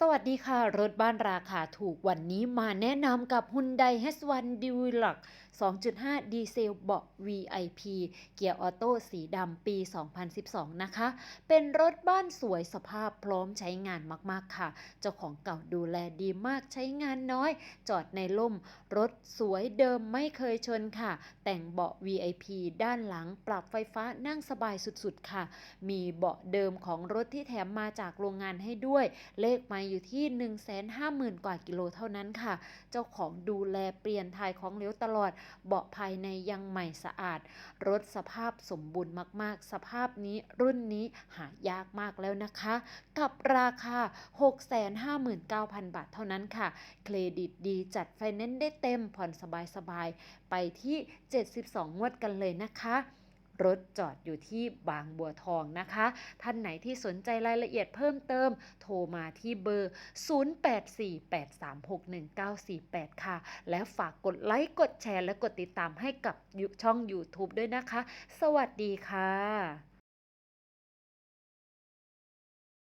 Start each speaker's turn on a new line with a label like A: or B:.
A: สวัสดีค่ะ รถบ้านราคาถูกวันนี้มาแนะนำกับ Hyundai H1 d e l u x 2.5 ดีเซลเบาะ VIP เกียร์ออโต้สีดำปี 2012 นะคะ เป็นรถบ้านสวยสภาพพร้อมใช้งานมากๆค่ะ เจ้าของเก่าดูแลดีมากใช้งานน้อย จอดในร่ม รถสวยเดิมไม่เคยชนค่ะ แต่งเบาะ VIP ด้านหลังปรับไฟฟ้านั่งสบายสุดๆค่ะ มีเบาะเดิมของรถที่แถมมาจากโรงงานให้ด้วยเลขไมอยู่ที่ 150,000 กว่ากิโลเท่านั้นค่ะ เจ้าของดูแลเปลี่ยนถ่ายของเหลวตลอด เบาะภายในยังใหม่สะอาด รถสภาพสมบูรณ์มาก ๆ สภาพนี้รุ่นนี้หายากมากแล้วนะคะ กับราคา 659,000 บาทเท่านั้นค่ะ เครดิตดีจัดไฟแนนซ์ได้เต็มผ่อนสบาย ๆ ไปที่ 72 งวดกันเลยนะคะ รถจอดอยู่ที่บางบัวทองนะคะ ท่านไหนที่สนใจรายละเอียดเพิ่มเติม โทรมาที่เบอร์ 0848361948 ค่ะ และฝากกดไลค์ กดแชร์ และกดติดตามให้กับช่อง YouTube ด้วยนะคะ สวัสดีค่ะ